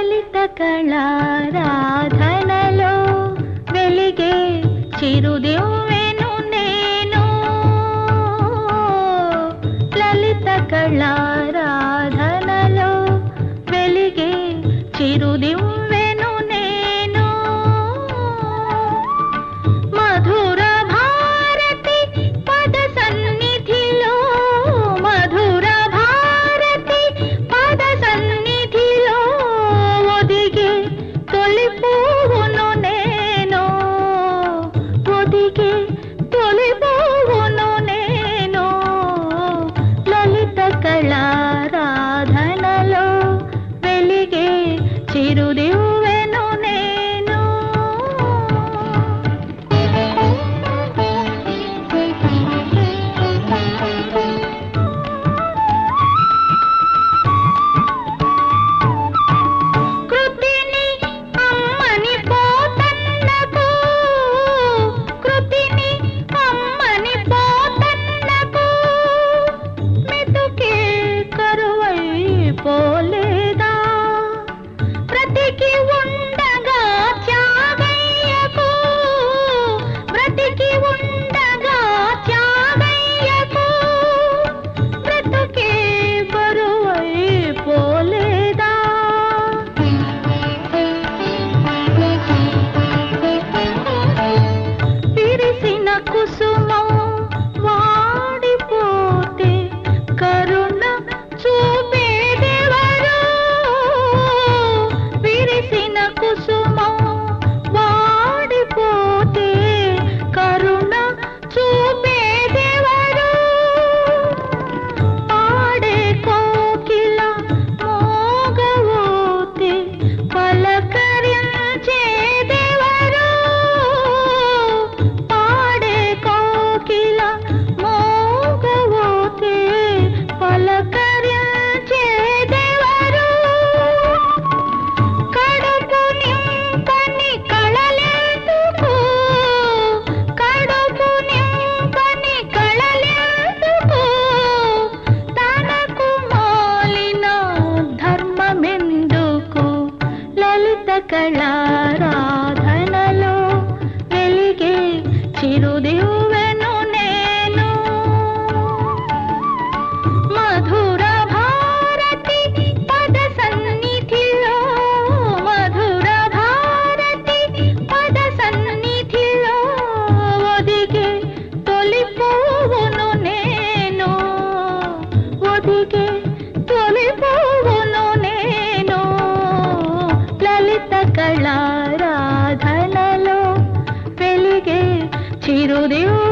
లలిత కళారాధనలో వెలిగే చిరుదేవేను నేను. లలిత కళారాధనలో వెలిగే చిరుదేవు లలిత కళారాధనలో వెలిగే చిరుదివ్వెను నేను. మధుర భారతి పద సన్నిధిలో మధుర భారతి పద సన్నిధిలో ఒదిగే తొలి పువ్వును నేను. ఒదిగే కళారాధనలో వెలిగే చిరుదేవు